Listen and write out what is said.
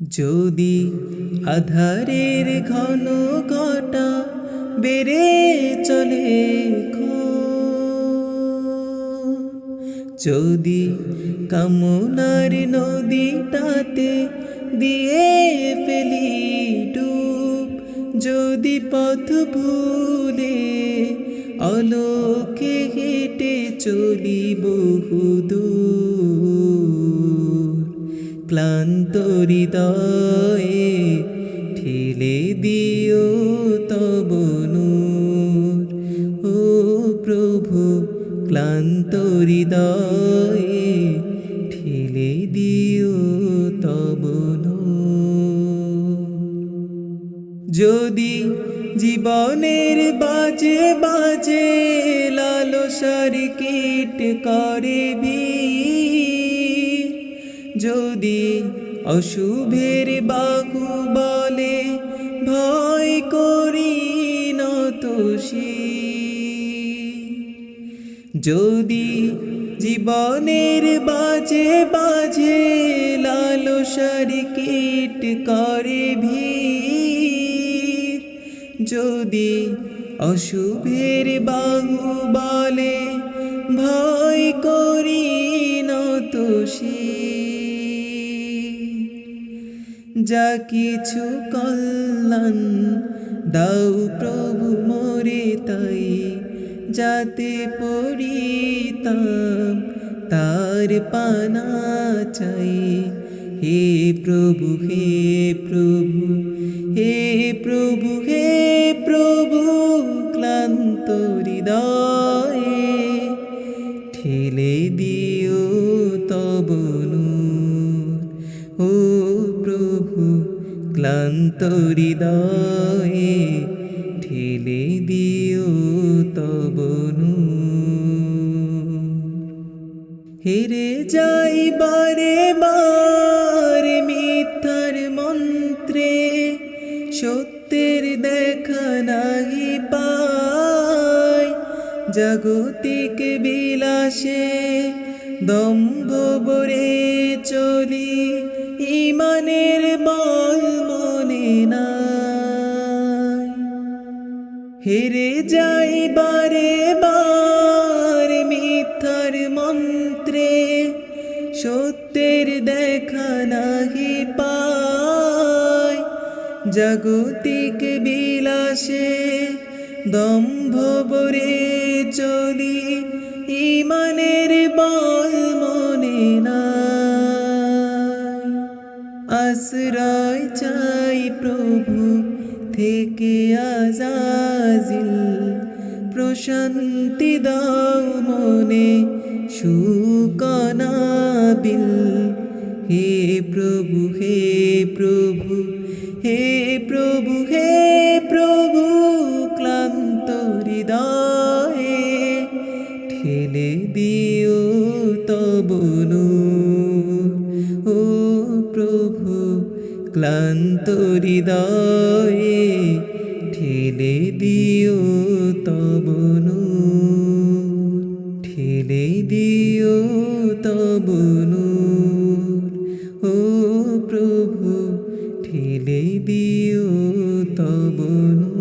যদি আধারের ঘন ঘটা বেড়ে চলে যদি কামনার নদীটাতে দিয়ে ফেলি ডুব, যদি পথ ভুলে অলোকে হেঁটে চলি বহুদূর ক্লান্ত হৃদয়ে ঠেলে দিও তব নূর। ও প্রভু ক্লান্ত হৃদয়ে ঠেলে দিও তব যদি জীবনের বাজে বাজে লালসার কীট করে ভিড় যদি অশুভের বাহু বলে ভয় করি নত যদি জীবনের বাজে বাজে লালসার কীট করে ভিড়। যদি অশুভের বাহু বলে ভয় করি নত যা কিছু কল্যাণ দাও প্রভু মোরে তাই, যাতে পড়িতাম তার পানা চাই। হে প্রভু হে প্রভু হে প্রভু হে প্রভু, ক্লান্ত হৃদয়ে ঠেলে দিও ক্লান্ত হৃদয়ে ঠেলে দিও তব নূর হেরে যাই বারে বার মিথ্যার মন্ত্রে, সত্যের দেখা নাহি পাই। জাগতিক বিলাসে দম্ভ হেরে যাই বারে বার মিথ্যার মন্ত্রে। সত্যের দেখা নাহি পায় জাগতিক বিলাসে দম্ভ বরে চলি। ইমানের বল মনে নাই। আশ্রয় চাই প্রভু থেকে আজাজিল, প্রশান্তি দাও মনে সুকনাবিল হে প্রভু হে প্রভু হে প্রভু হে প্রভু, ক্লান্ত হৃদয়ে ঠেলে দিও তব নূর ও প্রভু, ক্লান্ত হৃদয়ে তব ও প্রভু ঠেলে দিও তব নূর।